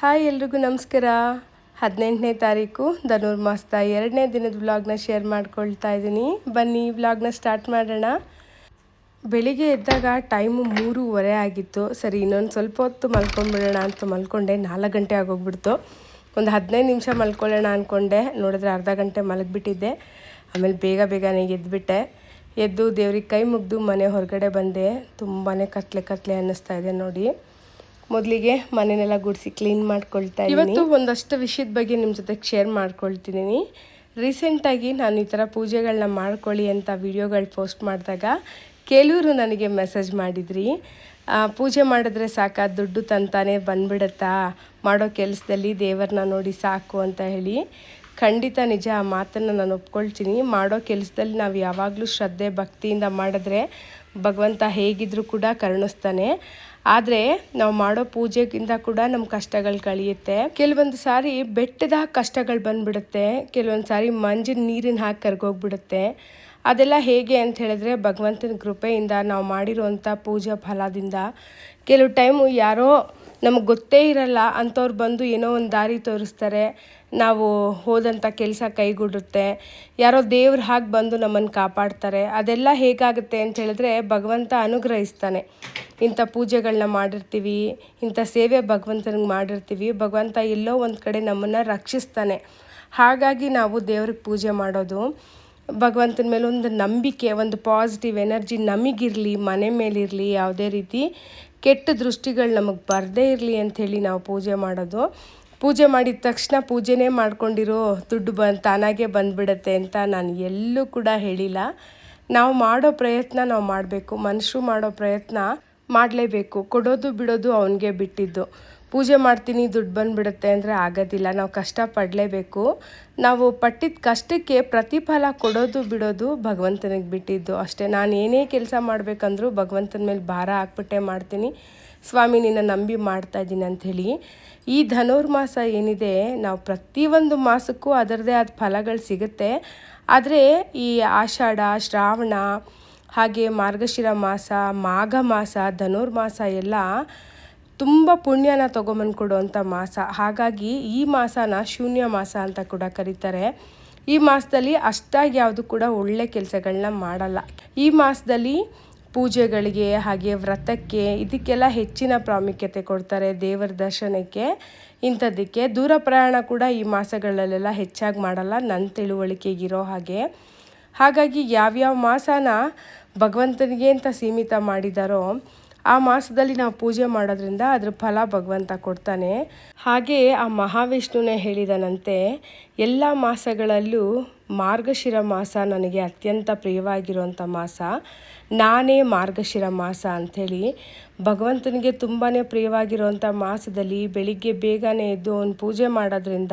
Hi ಎಲ್ರಿಗೂ ನಮಸ್ಕಾರ. ಹದಿನೆಂಟನೇ ತಾರೀಕು ಧನುರ್ಮಾಸದ ಎರಡನೇ ದಿನದ ವ್ಲಾಗ್ನ ಶೇರ್ ಮಾಡ್ಕೊಳ್ತಾ ಇದ್ದೀನಿ ಬನ್ನಿ ವ್ಲಾಗ್ನ ಸ್ಟಾರ್ಟ್ ಮಾಡೋಣ. ಬೆಳಿಗ್ಗೆ ಎದ್ದಾಗ ಟೈಮು ಮೂರುವರೆ ಆಗಿತ್ತು. ಸರಿ, ಇನ್ನೊಂದು ಸ್ವಲ್ಪ ಹೊತ್ತು ಮಲ್ಕೊಂಡ್ಬಿಡೋಣ ಅಂತ ಮಲ್ಕೊಂಡೆ. ನಾಲ್ಕು ಗಂಟೆ ಆಗೋಗ್ಬಿಡ್ತು. ಒಂದು ಹದಿನೈದು ನಿಮಿಷ ಮಲ್ಕೊಳ್ಳೋಣ ಅಂದ್ಕೊಂಡೆ ನೋಡಿದ್ರೆ ಅರ್ಧ ಗಂಟೆ ಮಲಗಿಬಿಟ್ಟಿದ್ದೆ. ಆಮೇಲೆ ಬೇಗ ಬೇಗನೆ ಎದ್ಬಿಟ್ಟೆ. ಎದ್ದು ದೇವ್ರಿಗೆ ಕೈ ಮುಗಿದು ಮನೆ ಹೊರಗಡೆ ಬಂದೆ. ತುಂಬಾ ಕತ್ಲೆ ಕತ್ಲೆ ಅನ್ನಿಸ್ತಾ ಇದೆ ನೋಡಿ. ಮೊದಲಿಗೆ ಮನೆನೆಲ್ಲ ಗುಡಿಸಿ ಕ್ಲೀನ್ ಮಾಡ್ಕೊಳ್ತಾ ಇವತ್ತು ಒಂದಷ್ಟು ವಿಷಯದ ಬಗ್ಗೆ ನಿಮ್ಮ ಜೊತೆಗೆ ಶೇರ್ ಮಾಡ್ಕೊಳ್ತಿದ್ದೀನಿ. ರೀಸೆಂಟಾಗಿ ನಾನು ಈ ಥರ ಪೂಜೆಗಳನ್ನ ಮಾಡ್ಕೊಳ್ಳಿ ಅಂತ ವಿಡಿಯೋಗಳು ಪೋಸ್ಟ್ ಮಾಡಿದಾಗ ಕೆಲವರು ನನಗೆ ಮೆಸೇಜ್ ಮಾಡಿದ್ರಿ. ಪೂಜೆ ಮಾಡಿದ್ರೆ ಸಾಕ, ದುಡ್ಡು ತಂತಾನೆ ಬಂದ್ಬಿಡತ್ತಾ, ಮಾಡೋ ಕೆಲಸದಲ್ಲಿ ದೇವರನ್ನ ನೋಡಿ ಸಾಕು ಅಂತ ಹೇಳಿ ಖಂಡಿತ ನಿಜ ಆ ಮಾತನ್ನು ನಾನು ಒಪ್ಕೊಳ್ತೀನಿ. ಮಾಡೋ ಕೆಲಸದಲ್ಲಿ ನಾವು ಯಾವಾಗಲೂ ಶ್ರದ್ಧೆ, ಭಕ್ತಿಯಿಂದ ಮಾಡಿದ್ರೆ ಭಗವಂತ ಹೇಗಿದ್ರೂ ಕೂಡ ಕರುಣಿಸ್ತಾನೆ. ಆದರೆ ನಾವು ಮಾಡೋ ಪೂಜೆಗಿಂತ ಕೂಡ ನಮ್ಮ ಕಷ್ಟಗಳು ಕಳಿಯುತ್ತೆ. ಕೆಲವೊಂದು ಸಾರಿ ಬೆಟ್ಟದ ಕಷ್ಟಗಳು ಬಂದ್ಬಿಡುತ್ತೆ. ಕೆಲವೊಂದು ಸಾರಿ ಮಂಜಿನ ನೀರಿನ ಹಾಕಿ ಕರ್ಗೋಗ್ಬಿಡುತ್ತೆ. ಅದೆಲ್ಲ ಹೇಗೆ ಅಂತ ಹೇಳಿದ್ರೆ ಭಗವಂತನ ಕೃಪೆಯಿಂದ ನಾವು ಮಾಡಿರುವಂಥ ಪೂಜಾ ಫಲದಿಂದ. ಕೆಲವು ಟೈಮು ಯಾರೋ ನಮಗೆ ಗೊತ್ತೇ ಇರಲ್ಲ, ಅಂಥವ್ರು ಬಂದು ಏನೋ ಒಂದು ದಾರಿ ತೋರಿಸ್ತಾರೆ. ನಾವು ಹೋದಂಥ ಕೆಲಸ ಕೈಗೂಡುತ್ತೆ. ಯಾರೋ ದೇವ್ರು ಹಾಗೆ ಬಂದು ನಮ್ಮನ್ನು ಕಾಪಾಡ್ತಾರೆ. ಅದೆಲ್ಲ ಹೇಗಾಗುತ್ತೆ ಅಂತ ಹೇಳಿದ್ರೆ ಭಗವಂತ ಅನುಗ್ರಹಿಸ್ತಾನೆ. ಇಂಥ ಪೂಜೆಗಳನ್ನ ಮಾಡಿರ್ತೀವಿ, ಇಂಥ ಸೇವೆ ಭಗವಂತನಿಗೆ ಮಾಡಿರ್ತೀವಿ, ಭಗವಂತ ಎಲ್ಲೋ ಒಂದು ಕಡೆ ನಮ್ಮನ್ನು ರಕ್ಷಿಸ್ತಾನೆ. ಹಾಗಾಗಿ ನಾವು ದೇವ್ರಿಗೆ ಪೂಜೆ ಮಾಡೋದು, ಭಗವಂತನ ಮೇಲೆ ಒಂದು ನಂಬಿಕೆ, ಒಂದು ಪಾಸಿಟಿವ್ ಎನರ್ಜಿ ನಮಗಿರಲಿ, ಮನೆ ಮೇಲಿರಲಿ, ಯಾವುದೇ ರೀತಿ ಕೆಟ್ಟ ದೃಷ್ಟಿಗಳು ನಮಗೆ ಬರದೇ ಇರಲಿ ಅಂಥೇಳಿ ನಾವು ಪೂಜೆ ಮಾಡೋದು. ಪೂಜೆ ಮಾಡಿದ ತಕ್ಷಣ ಪೂಜೆನೇ ಮಾಡ್ಕೊಂಡಿರೋ ದುಡ್ಡು ಬಂದು ತಾನಾಗೆ ಬಂದ್ಬಿಡತ್ತೆ ಅಂತ ನಾನು ಎಲ್ಲೂ ಕೂಡ ಹೇಳಿಲ್ಲ. ನಾವು ಮಾಡೋ ಪ್ರಯತ್ನ ನಾವು ಮಾಡಬೇಕು. ಮನುಷ್ಯರು ಮಾಡೋ ಪ್ರಯತ್ನ ಮಾಡಲೇಬೇಕು. ಕೊಡೋದು ಬಿಡೋದು ಅವನಿಗೆ ಬಿಟ್ಟಿದ್ದು. ಪೂಜೆ ಮಾಡ್ತೀನಿ, ದುಡ್ಡು ಬಂದುಬಿಡುತ್ತೆ ಅಂದರೆ ಆಗೋದಿಲ್ಲ. ನಾವು ಕಷ್ಟ ಪಡಲೇಬೇಕು. ನಾವು ಪಟ್ಟಿದ ಕಷ್ಟಕ್ಕೆ ಪ್ರತಿಫಲ ಕೊಡೋದು ಬಿಡೋದು ಭಗವಂತನಿಗೆ ಬಿಟ್ಟಿದ್ದು ಅಷ್ಟೇ. ನಾನು ಏನೇ ಕೆಲಸ ಮಾಡಬೇಕಂದ್ರೂ ಭಗವಂತನ ಮೇಲೆ ಭಾರ ಹಾಕ್ಬಿಟ್ಟೆ ಮಾಡ್ತೀನಿ. ಸ್ವಾಮಿ, ನಿನ್ನ ನಂಬಿ ಮಾಡ್ತಾ ಇದ್ದೀನಿ ಅಂಥೇಳಿ ಈ ಧನುರ್ಮಾಸ ಏನಿದೆ, ನಾವು ಪ್ರತಿಯೊಂದು ಮಾಸಕ್ಕೂ ಅದರದೇ ಆದ ಫಲಗಳು ಸಿಗುತ್ತೆ. ಆದರೆ ಈ ಆಷಾಢ, ಶ್ರಾವಣ ಹಾಗೆ ಮಾರ್ಗಶಿರ ಮಾಸ, ಮಾಘ ಮಾಸ ಧನುರ್ಮಾಸ ಎಲ್ಲ ತುಂಬ ಪುಣ್ಯನ ತೊಗೊಂಬಂದು ಕೊಡುವಂಥ ಮಾಸ. ಹಾಗಾಗಿ ಈ ಮಾಸನ ಶೂನ್ಯ ಮಾಸ ಅಂತ ಕೂಡ ಕರೀತಾರೆ. ಈ ಮಾಸದಲ್ಲಿ ಅಷ್ಟಾಗಿ ಯಾವುದು ಕೂಡ ಒಳ್ಳೆ ಕೆಲಸಗಳನ್ನ ಮಾಡಲ್ಲ. ಈ ಮಾಸದಲ್ಲಿ ಪೂಜೆಗಳಿಗೆ ಹಾಗೆ ವ್ರತಕ್ಕೆ ಇದಕ್ಕೆಲ್ಲ ಹೆಚ್ಚಿನ ಪ್ರಾಮುಖ್ಯತೆ ಕೊಡ್ತಾರೆ ದೇವರ ದರ್ಶನಕ್ಕೆ. ಇಂಥದ್ದಕ್ಕೆ ದೂರ ಪ್ರಯಾಣ ಕೂಡ ಈ ಮಾಸಗಳಲ್ಲೆಲ್ಲ ಹೆಚ್ಚಾಗಿ ಮಾಡಲ್ಲ. ನನ್ನ ತಿಳುವಳಿಕೆಗಿರೋ ಹಾಗೆ. ಹಾಗಾಗಿ ಯಾವ್ಯಾವ ಮಾಸನ ಭಗವಂತನಿಗೆ ಅಂತ ಸೀಮಿತ ಮಾಡಿದಾರೋ ಆ ಮಾಸದಲ್ಲಿ ನಾವು ಪೂಜೆ ಮಾಡೋದ್ರಿಂದ ಅದ್ರ ಫಲ ಭಗವಂತ ಕೊಡ್ತಾನೆ. ಹಾಗೆ ಆ ಮಹಾವಿಷ್ಣುನೇ ಹೇಳಿದನಂತೆ, ಎಲ್ಲ ಮಾಸಗಳಲ್ಲೂ ಮಾರ್ಗಶಿರ ಮಾಸ ನನಗೆ ಅತ್ಯಂತ ಪ್ರಿಯವಾಗಿರುವಂಥ ಮಾಸ. ನಾನೇ ಮಾರ್ಗಶಿರ ಮಾಸ ಅಂಥೇಳಿ ಭಗವಂತನಿಗೆ ತುಂಬಾ ಪ್ರಿಯವಾಗಿರುವಂಥ ಮಾಸದಲ್ಲಿ ಬೆಳಿಗ್ಗೆ ಬೇಗನೆ ಎದ್ದು ಅವನು ಪೂಜೆ ಮಾಡೋದ್ರಿಂದ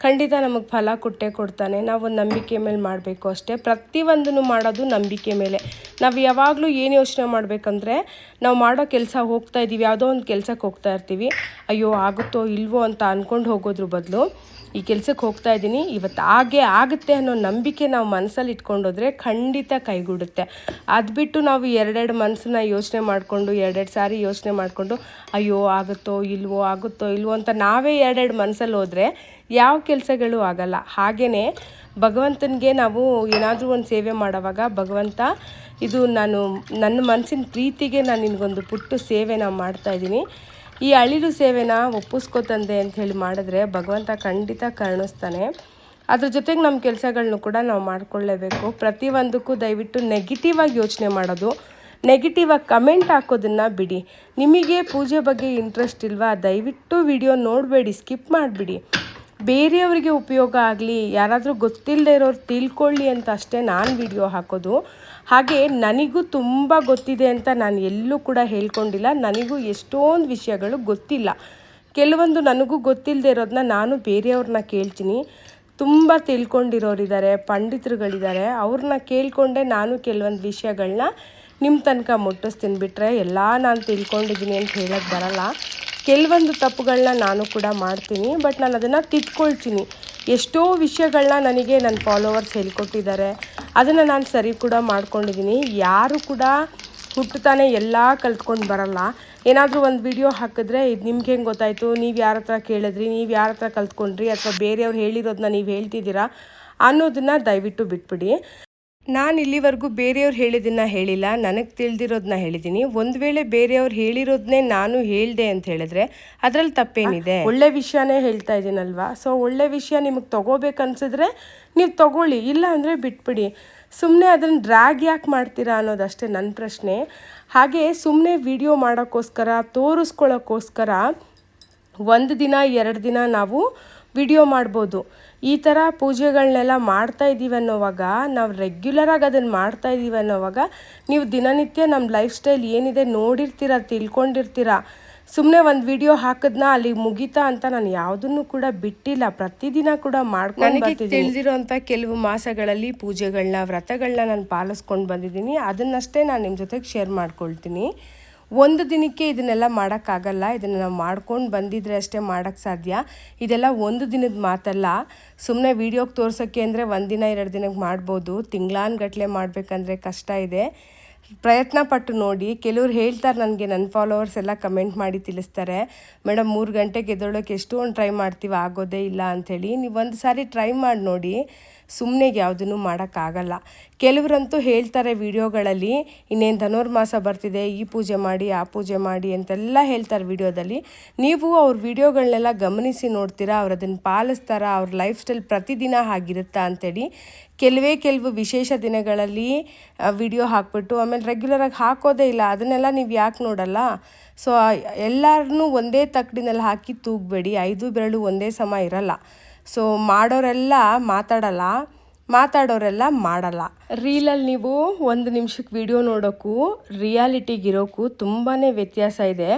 ಖಂಡಿತ ನಮಗೆ ಫಲ ಕೊಟ್ಟೇ ಕೊಡ್ತಾನೆ. ನಾವು ನಂಬಿಕೆ ಮೇಲೆ ಮಾಡಬೇಕು ಅಷ್ಟೇ. ಪ್ರತಿಯೊಂದನ್ನು ಮಾಡೋದು ನಂಬಿಕೆ ಮೇಲೆ. ನಾವು ಯಾವಾಗಲೂ ಏನು ಯೋಚನೆ ಮಾಡಬೇಕಂದ್ರೆ, ನಾವು ಮಾಡೋ ಕೆಲಸ ಹೋಗ್ತಾ ಇದ್ದೀವಿ ಯಾವುದೋ ಒಂದು ಕೆಲಸಕ್ಕೆ ಹೋಗ್ತಾ ಇರ್ತೀವಿ. ಅಯ್ಯೋ, ಆಗುತ್ತೋ ಇಲ್ವೋ ಅಂತ ಅಂದ್ಕೊಂಡು ಹೋಗೋದ್ರ ಬದಲು ಈ ಕೆಲಸಕ್ಕೆ ಹೋಗ್ತಾ ಇದ್ದೀನಿ ಇವತ್ತು ಹಾಗೆ ಆಗುತ್ತೆ ಅನ್ನೋ ನಂಬಿಕೆ ನಾವು ಮನಸ್ಸಲ್ಲಿ ಇಟ್ಕೊಂಡೋದ್ರೆ ಖಂಡಿತ ಕೈಗೂಡುತ್ತೆ. ಅದು ಬಿಟ್ಟು ನಾವು ಎರಡೆರಡು ಮನಸ್ಸನ್ನ ಯೋಚನೆ ಮಾಡಿಕೊಂಡು, ಎರಡೆರಡು ಸಾರಿ ಯೋಚನೆ ಮಾಡಿಕೊಂಡು, ಅಯ್ಯೋ, ಆಗುತ್ತೋ ಇಲ್ವೋ ಆಗುತ್ತೋ ಇಲ್ವೋ ಅಂತ ನಾವೇ ಎರಡೆರಡು ಮನಸ್ಸಲ್ಲಿ ಹೋದರೆ ಯಾವ ಕೆಲಸಗಳು ಆಗಲ್ಲ. ಹಾಗೆಯೇ ಭಗವಂತನಿಗೆ ನಾವು ಏನಾದರೂ ಒಂದು ಸೇವೆ ಮಾಡೋವಾಗ ಭಗವಂತ, ಇದು ನಾನು ನನ್ನ ಮನಸ್ಸಿನ ಪ್ರೀತಿಗೆ ನಾನು ನಿನಗೊಂದು ಪುಟ್ಟ ಸೇವೆನ ಮಾಡ್ತಾಯಿದ್ದೀನಿ ಈ ಅಳಿಲು ಸೇವೆನ ಒಪ್ಪಿಸ್ಕೊತಂದೆ ಅಂತ ಹೇಳಿ ಮಾಡಿದ್ರೆ ಭಗವಂತ ಖಂಡಿತ ಕರುಣಿಸ್ತಾನೆ. ಅದ್ರ ಜೊತೆಗೆ ನಮ್ಮ ಕೆಲಸಗಳನ್ನೂ ಕೂಡ ನಾವು ಮಾಡಿಕೊಳ್ಳೇಬೇಕು. ಪ್ರತಿಯೊಂದಕ್ಕೂ ದಯವಿಟ್ಟು ನೆಗೆಟಿವ್ ಆಗಿ ಯೋಚನೆ ಮಾಡೋದು ನೆಗೆಟಿವ್ ಆಗಿ ಕಮೆಂಟ್ ಹಾಕೋದನ್ನು ಬಿಡಿ. ನಿಮಗೆ ಪೂಜೆ ಬಗ್ಗೆ ಇಂಟ್ರೆಸ್ಟ್ ಇಲ್ವಾ, ದಯವಿಟ್ಟು ವಿಡಿಯೋ ನೋಡಬೇಡಿ ಸ್ಕಿಪ್ ಮಾಡಿಬಿಡಿ. ಬೇರೆಯವರಿಗೆ ಉಪಯೋಗ ಆಗಲಿ, ಯಾರಾದರೂ ಗೊತ್ತಿಲ್ಲದೆ ಇರೋರು ತಿಳ್ಕೊಳ್ಳಿ ಅಂತ ಅಷ್ಟೇ ನಾನು ವಿಡಿಯೋ ಹಾಕೋದು. ಹಾಗೆ ನನಗೂ ತುಂಬ ಗೊತ್ತಿದೆ ಅಂತ ನಾನು ಎಲ್ಲೂ ಕೂಡ ಹೇಳ್ಕೊಂಡಿಲ್ಲ. ನನಗೂ ಎಷ್ಟೊಂದು ವಿಷಯಗಳು ಗೊತ್ತಿಲ್ಲ. ಕೆಲವೊಂದು ನನಗೂ ಗೊತ್ತಿಲ್ಲದೆ ಇರೋದನ್ನ ನಾನು ಬೇರೆಯವ್ರನ್ನ ಕೇಳ್ತೀನಿ. ತುಂಬ ತಿಳ್ಕೊಂಡಿರೋರಿದ್ದಾರೆ ಪಂಡಿತರುಗಳಿದ್ದಾರೆ ಅವ್ರನ್ನ ಕೇಳಿಕೊಂಡೆ ನಾನು ಕೆಲವೊಂದು ವಿಷಯಗಳನ್ನ ನಿಮ್ಮ ತನಕ ಮುಟ್ಟಿಸ್ತೀನಿ. ಬಿಟ್ಟರೆ ಎಲ್ಲ ನಾನು ತಿಳ್ಕೊಂಡಿದ್ದೀನಿ ಅಂತ ಹೇಳೋಕ್ಕೆ ಬರಲ್ಲ. ಕೆಲವೊಂದು ತಪ್ಪುಗಳನ್ನ ನಾನು ಕೂಡ ಮಾಡ್ತೀನಿ, ಬಟ್ ನಾನು ಅದನ್ನು ತಿದ್ಕೊಳ್ತೀನಿ ಎಷ್ಟೋ ವಿಷಯಗಳನ್ನ ನನಗೆ ನನ್ನ ಫಾಲೋವರ್ಸ್ ಹೇಳ್ಕೊಟ್ಟಿದ್ದಾರೆ. ಅದನ್ನು ನಾನು ಸರಿ ಕೂಡ ಮಾಡ್ಕೊಂಡಿದ್ದೀನಿ ಯಾರು ಕೂಡ ಹುಟ್ಟುತ್ತಾನೆ ಎಲ್ಲ ಕಲ್ತ್ಕೊಂಡು ಬರಲ್ಲ. ಏನಾದರೂ ಒಂದು ವಿಡಿಯೋ ಹಾಕಿದ್ರೆ ಇದು ನಿಮ್ಗೆ ಹೆಂಗೆ ಗೊತ್ತಾಯಿತು? ನೀವು ಯಾರ ಹತ್ರ ಕೇಳಿದ್ರಿ? ನೀವು ಯಾರ ಹತ್ರ ಕಲ್ತ್ಕೊಂಡ್ರಿ? ಅಥವಾ ಬೇರೆಯವ್ರು ಹೇಳಿರೋದನ್ನ ನೀವು ಹೇಳ್ತಿದ್ದೀರಾ ಅನ್ನೋದನ್ನು ದಯವಿಟ್ಟು ಬಿಟ್ಬಿಡಿ. ನಾನು ಇಲ್ಲಿವರೆಗೂ ಬೇರೆಯವ್ರು ಹೇಳಿದ್ದನ್ನು ಹೇಳಿಲ್ಲ. ನನಗೆ ತಿಳಿದಿರೋದನ್ನ ಹೇಳಿದ್ದೀನಿ ಒಂದು ವೇಳೆ ಬೇರೆಯವ್ರು ಹೇಳಿರೋದನ್ನೇ ನಾನು ಹೇಳಿದೆ ಅಂತ ಹೇಳಿದ್ರೆ ಅದರಲ್ಲಿ ತಪ್ಪೇನಿದೆ? ಒಳ್ಳೆ ವಿಷಯನೇ ಹೇಳ್ತಾ ಇದ್ದೀನಲ್ವಾ? ಸೊ ಒಳ್ಳೆ ವಿಷಯ ನಿಮಗೆ ತಗೋಬೇಕನ್ಸಿದ್ರೆ ನೀವು ತಗೊಳ್ಳಿ. ಇಲ್ಲ ಅಂದರೆ ಬಿಟ್ಬಿಡಿ. ಸುಮ್ಮನೆ ಅದನ್ನು ಡ್ರ್ಯಾಗ್ ಯಾಕೆ ಮಾಡ್ತೀರಾ ಅನ್ನೋದಷ್ಟೇ ನನ್ನ ಪ್ರಶ್ನೆ. ಹಾಗೆ ಸುಮ್ಮನೆ ವಿಡಿಯೋ ಮಾಡೋಕ್ಕೋಸ್ಕರ ತೋರಿಸ್ಕೊಳ್ಳೋಕ್ಕೋಸ್ಕರ ಒಂದು ದಿನ, ಎರಡು ದಿನ ನಾವು ವಿಡಿಯೋ ಮಾಡ್ಬೋದು. ಈ ಥರ ಪೂಜೆಗಳನ್ನೆಲ್ಲ ಮಾಡ್ತಾ ಇದ್ದೀವಿ ಅನ್ನೋವಾಗ ನಾವು ರೆಗ್ಯುಲರಾಗಿ ಅದನ್ನು ಮಾಡ್ತಾ ಇದ್ದೀವಿ ಅನ್ನೋವಾಗ ನೀವು ದಿನನಿತ್ಯ ನಮ್ಮ ಲೈಫ್ ಸ್ಟೈಲ್ ಏನಿದೆ ನೋಡಿರ್ತೀರ ತಿಳ್ಕೊಂಡಿರ್ತೀರ? ಸುಮ್ಮನೆ ಒಂದು ವಿಡಿಯೋ ಹಾಕಿದ್ನ ಅಲ್ಲಿ ಮುಗಿತಾ ಅಂತ ನಾನು ಯಾವುದನ್ನು ಕೂಡ ಬಿಟ್ಟಿಲ್ಲ. ಪ್ರತಿದಿನ ಕೂಡ ಮಾಡ್ಕೊಂಡು ತಿಳಿದಿರೋಂಥ ಕೆಲವು ಮಾಸಗಳಲ್ಲಿ ಪೂಜೆಗಳನ್ನ ವ್ರತಗಳನ್ನ ನಾನು ಪಾಲಿಸ್ಕೊಂಡು ಬಂದಿದ್ದೀನಿ. ಅದನ್ನಷ್ಟೇ ನಾನು ನಿಮ್ಮ ಜೊತೆಗೆ ಶೇರ್ ಮಾಡ್ಕೊಳ್ತೀನಿ. ಒಂದು ದಿನಕ್ಕೆ ಇದನ್ನೆಲ್ಲ ಮಾಡೋಕ್ಕಾಗಲ್ಲ, ಇದನ್ನು ನಾವು ಮಾಡ್ಕೊಂಡು ಬಂದಿದ್ರೆ ಅಷ್ಟೇ ಮಾಡೋಕ್ಕೆ ಸಾಧ್ಯ. ಇದೆಲ್ಲ ಒಂದು ದಿನದ ಮಾತಲ್ಲ. ಸುಮ್ಮನೆ ವೀಡಿಯೋಗೆ ತೋರಿಸೋಕ್ಕೆ ಅಂದರೆ ಒಂದು ದಿನ, ಎರಡು ದಿನಕ್ಕೆ ಮಾಡ್ಬೋದು. ತಿಂಗ್ಳಾನ್ಗಟ್ಟಲೆ ಮಾಡಬೇಕಂದ್ರೆ ಕಷ್ಟ ಇದೆ. ಪ್ರಯತ್ನ ಪಟ್ಟು ನೋಡಿ. ಕೆಲವ್ರು ಹೇಳ್ತಾರೆ ನನಗೆ ನನ್ನ ಫಾಲೋವರ್ಸ್ ಎಲ್ಲ ಕಮೆಂಟ್ ಮಾಡಿ ತಿಳಿಸ್ತಾರೆ. ಮೇಡಮ್, ಮೂರು ಗಂಟೆಗೆ ಎದ್ದೊಳಕ್ಕೆ ಒಂದು ಟ್ರೈ ಮಾಡ್ತೀವಿ, ಆಗೋದೇ ಇಲ್ಲ ಅಂಥೇಳಿ ನೀವು ಒಂದು ಸಾರಿ ಟ್ರೈ ಮಾಡಿ ನೋಡಿ. ಸುಮ್ಮನೆ ಯಾವುದನ್ನು ಮಾಡೋಕ್ಕಾಗಲ್ಲ. ಕೆಲವರಂತೂ ಹೇಳ್ತಾರೆ ವಿಡಿಯೋಗಳಲ್ಲಿ, ಇನ್ನೇನು ಧನುರ್ಮಾಸ ಬರ್ತಿದೆ, ಈ ಪೂಜೆ ಮಾಡಿ, ಆ ಪೂಜೆ ಮಾಡಿ ಅಂತೆಲ್ಲ ಹೇಳ್ತಾರೆ ವಿಡಿಯೋದಲ್ಲಿ. ನೀವು ಅವ್ರ ವಿಡಿಯೋಗಳನ್ನೆಲ್ಲ ಗಮನಿಸಿ ನೋಡ್ತೀರಾ, ಅವ್ರು ಅದನ್ನು ಪಾಲಿಸ್ತಾರಾ, ಅವ್ರ ಲೈಫ್ ಸ್ಟೈಲ್ ಪ್ರತಿದಿನ ಆಗಿರುತ್ತಾ ಅಂತೇಳಿ ಕೆಲವೇ ಕೆಲವು ವಿಶೇಷ ದಿನಗಳಲ್ಲಿ ವಿಡಿಯೋ ಹಾಕ್ಬಿಟ್ಟು ಆಮೇಲೆ ರೆಗ್ಯುಲರಾಗಿ ಹಾಕೋದೇ ಇಲ್ಲ, ಅದನ್ನೆಲ್ಲ ನೀವು ಯಾಕೆ ನೋಡಲ್ಲ? ಸೊ ಎಲ್ಲರನ್ನೂ ಒಂದೇ ತಕ್ಕಡಿನಲ್ಲಿ ಹಾಕಿ ತೂಗಬೇಡಿ, ಐದು ಬೆರಳು ಒಂದೇ ಸಮ ಇರಲ್ಲ. ಸೊ, ಮಾಡೋರೆಲ್ಲ ಮಾತಾಡಲ್ಲ. ಮಾತಾಡೋರೆಲ್ಲ ಮಾಡಲ್ಲ. ರೀಲಲ್ಲಿ ನೀವು ಒಂದು ನಿಮಿಷಕ್ಕೆ ವಿಡಿಯೋ ನೋಡೋಕ್ಕೂ ರಿಯಾಲಿಟಿಗಿರೋಕ್ಕೂ ತುಂಬಾ ವ್ಯತ್ಯಾಸ ಇದೆ.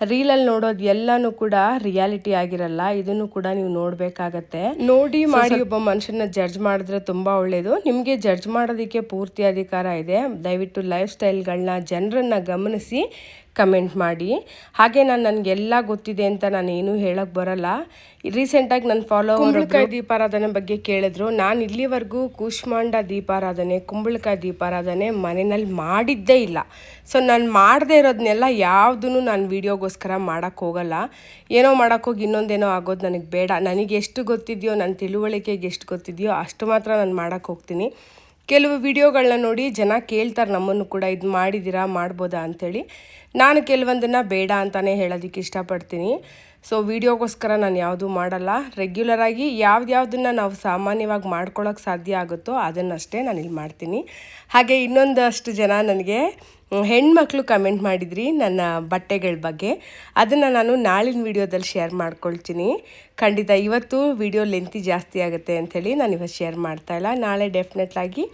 ರೀಲಲ್ಲಿ ನೋಡೋದು ಎಲ್ಲನೂ ಕೂಡ ರಿಯಾಲಿಟಿ ಆಗಿರಲ್ಲ ಇದನ್ನು ಕೂಡ ನೀವು ನೋಡಬೇಕಾಗತ್ತೆ. ನೋಡಿ ಮಾಡಿ ಒಬ್ಬ ಮನುಷ್ಯನ ಜಡ್ಜ್ ಮಾಡಿದ್ರೆ ತುಂಬ ಒಳ್ಳೇದು. ನಿಮಗೆ ಜಡ್ಜ್ ಮಾಡೋದಕ್ಕೆ ಪೂರ್ತಿ ಅಧಿಕಾರ ಇದೆ. ದಯವಿಟ್ಟು ಲೈಫ್ ಸ್ಟೈಲ್ಗಳನ್ನ ಜನರನ್ನ ಗಮನಿಸಿ ಕಮೆಂಟ್ ಮಾಡಿ. ಹಾಗೆ ನಾನು ನನಗೆಲ್ಲ ಗೊತ್ತಿದೆ ಅಂತ ನಾನು ಏನೂ ಹೇಳಕ್ಕೆ ಬರಲ್ಲ. ರೀಸೆಂಟಾಗಿ ನನ್ನ ಫಾಲೋ ಕುಂಬಳಕಾಯಿ ದೀಪಾರಾಧನೆ ಬಗ್ಗೆ ಕೇಳಿದ್ರು. ನಾನು ಇಲ್ಲಿವರೆಗೂ ಕೂಶ್ಮಾಂಡ ದೀಪಾರಾಧನೆ ಕುಂಬಳಕಾಯಿ ದೀಪಾರಾಧನೆ ಮನೆಯಲ್ಲಿ ಮಾಡಿದ್ದೇ ಇಲ್ಲ. ಸೊ ನಾನು ಮಾಡದೇ ಇರೋದನ್ನೆಲ್ಲ ಯಾವುದೂ ನಾನು ವೀಡಿಯೋಗೋಸ್ಕರ ಮಾಡೋಕ್ಕೆ ಹೋಗಲ್ಲ. ಏನೋ ಮಾಡೋಕ್ಕೋಗಿ ಇನ್ನೊಂದೇನೋ ಆಗೋದು ನನಗೆ ಬೇಡ. ನನಗೆ ಎಷ್ಟು ಗೊತ್ತಿದೆಯೋ ನನ್ನ ತಿಳುವಳಿಕೆಗೆ ಎಷ್ಟು ಗೊತ್ತಿದೆಯೋ ಅಷ್ಟು ಮಾತ್ರ ನಾನು ಮಾಡೋಕ್ಕೆ ಹೋಗ್ತೀನಿ. ಕೆಲವು ವಿಡಿಯೋಗಳನ್ನ ನೋಡಿ ಜನ ಕೇಳ್ತಾರೆ ನಮ್ಮನ್ನು ಕೂಡ, ಇದು ಮಾಡಿದ್ದೀರಾ ಮಾಡ್ಬೋದಾ ಅಂಥೇಳಿ ನಾನು ಕೆಲವೊಂದನ್ನು ಬೇಡ ಅಂತಲೇ ಹೇಳೋದಕ್ಕೆ ಇಷ್ಟಪಡ್ತೀನಿ. ಸೊ ವಿಡಿಯೋಗೋಸ್ಕರ ನಾನು ಯಾವುದೂ ಮಾಡಲ್ಲ. ರೆಗ್ಯುಲರಾಗಿ ಯಾವ್ದ್ಯಾವ್ದನ್ನು ನಾವು ಸಾಮಾನ್ಯವಾಗಿ ಮಾಡ್ಕೊಳ್ಳೋಕೆ ಸಾಧ್ಯ ಆಗುತ್ತೋ ಅದನ್ನಷ್ಟೇ ನಾನು ಇಲ್ಲಿ ಮಾಡ್ತೀನಿ. ಹಾಗೆ ಇನ್ನೊಂದಷ್ಟು ಜನ ನನಗೆ ಹೆಣ್ಮಕ್ಳು ಕಮೆಂಟ್ ಮಾಡಿದ್ರಿ ನನ್ನ ಬಟ್ಟೆಗಳ ಬಗ್ಗೆ. ಅದನ್ನು ನಾನು ನಾಳಿನ ವಿಡಿಯೋದಲ್ಲಿ ಶೇರ್ ಮಾಡ್ಕೊಳ್ತೀನಿ. ಖಂಡಿತ ಇವತ್ತು ವಿಡಿಯೋ ಲೆಂತಿ ಜಾಸ್ತಿ ಆಗುತ್ತೆ ಅಂಥೇಳಿ ನಾನು ಇವತ್ತು ಶೇರ್ ಮಾಡ್ತಾಯಿಲ್ಲ ನಾಳೆ ಡೆಫಿನೆಟ್ಲಾಗಿ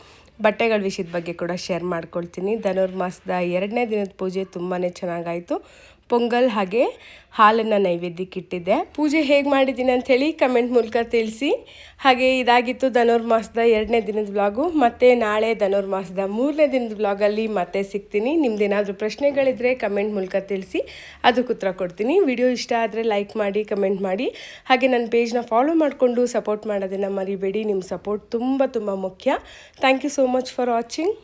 ಬಟ್ಟೆಗಳ ವಿಷಯದ ಬಗ್ಗೆ ಕೂಡ ಶೇರ್ ಮಾಡ್ಕೊಳ್ತೀನಿ. ಧನುರ್ಮಾಸದ ಎರಡನೇ ದಿನದ ಪೂಜೆ ತುಂಬಾ ಚೆನ್ನಾಗಾಯಿತು. ಪೊಂಗಲ್ ಹಾಗೆ ಹಾಲನ್ನು ನೈವೇದ್ಯಕ್ಕೆ ಇಟ್ಟಿದ್ದೆ. ಪೂಜೆ ಹೇಗೆ ಮಾಡಿದ್ದೀನಿ ಅಂಥೇಳಿ ಕಮೆಂಟ್ ಮೂಲಕ ತಿಳಿಸಿ. ಹಾಗೆ ಇದಾಗಿತ್ತು ಧನುರ್ಮಾಸದ ಎರಡನೇ ದಿನದ ಬ್ಲಾಗು ಮತ್ತು ನಾಳೆ ಧನುರ್ಮಾಸದ ಮೂರನೇ ದಿನದ ಬ್ಲಾಗಲ್ಲಿ ಮತ್ತೆ ಸಿಗ್ತೀನಿ. ನಿಮ್ದೇನಾದರೂ ಪ್ರಶ್ನೆಗಳಿದ್ದರೆ ಕಮೆಂಟ್ ಮೂಲಕ ತಿಳಿಸಿ. ಅದಕ್ಕೆ ಉತ್ತರ ಕೊಡ್ತೀನಿ. ವಿಡಿಯೋ ಇಷ್ಟ ಆದರೆ ಲೈಕ್ ಮಾಡಿ ಕಮೆಂಟ್ ಮಾಡಿ. ಹಾಗೆ ನನ್ನ ಪೇಜ್ನ ಫಾಲೋ ಮಾಡಿಕೊಂಡು ಸಪೋರ್ಟ್ ಮಾಡೋದನ್ನು ಮರಿಬೇಡಿ. ನಿಮ್ಮ ಸಪೋರ್ಟ್ ತುಂಬ ತುಂಬ ಮುಖ್ಯ. Thank you so much for watching